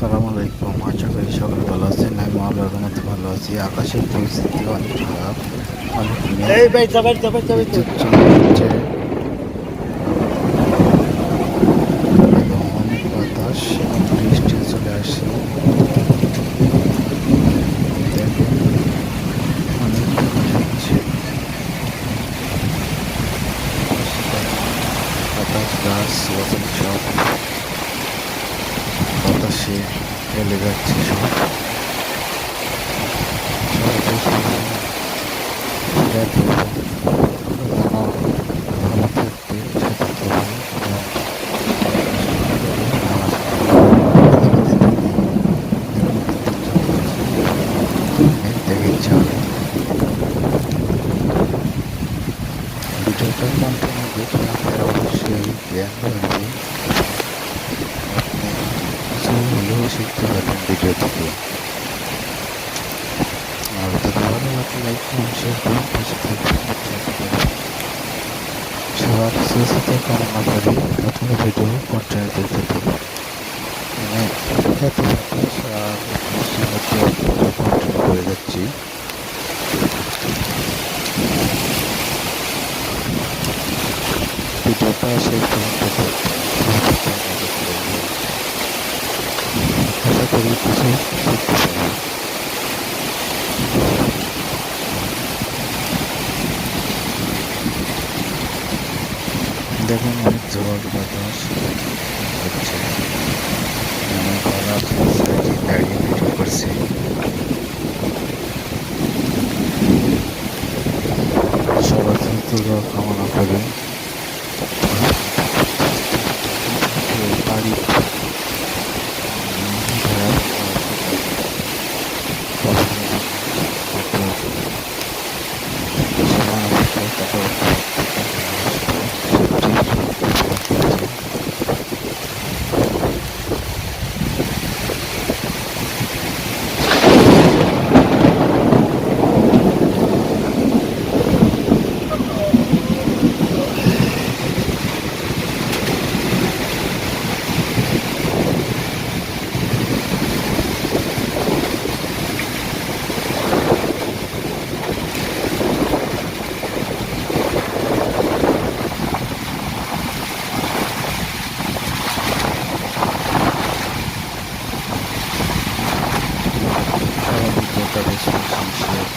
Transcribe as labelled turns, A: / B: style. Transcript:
A: আসসালামু আলাইকুম। আশা করি সকলে ভালো আছেন। আমি আল্লাহর মতো ভালো আছি। আকাশের পরিস্থিতি অনেক খারাপ অনেক বাতাস বৃষ্টি চলে আসছে। গাছ সব। বাতাসে ফেলে যাচ্ছে সব। সব ভালো থাকবে সতর্ক দেখে যান ভিডিওটা কন্টিনিউ দেখে আপনারা অবশ্যই জ্ঞান কিছু হলেও শিখতে পারবেন ভিডিও থেকে আর যদি ভালো লাগে লাইক করুন শেয়ার করুন পাশে থাকবেন সবার সুস্থ কামনা করি আপনার ভিডিও কন্টিনিউ দেখতে থাকুন মানে এত কন্টিনিউ করে যাচ্ছি। ভিডিওটা শেষ পর্যন্ত দেখতে কিছু শিখতে পারবেন দেখুন অনেক ঝড় বাতাস হচ্ছে। আমার গলা সাইডে দাঁড়িয়ে ভিডিও সবার সুস্থ কামনা করি hasta luego.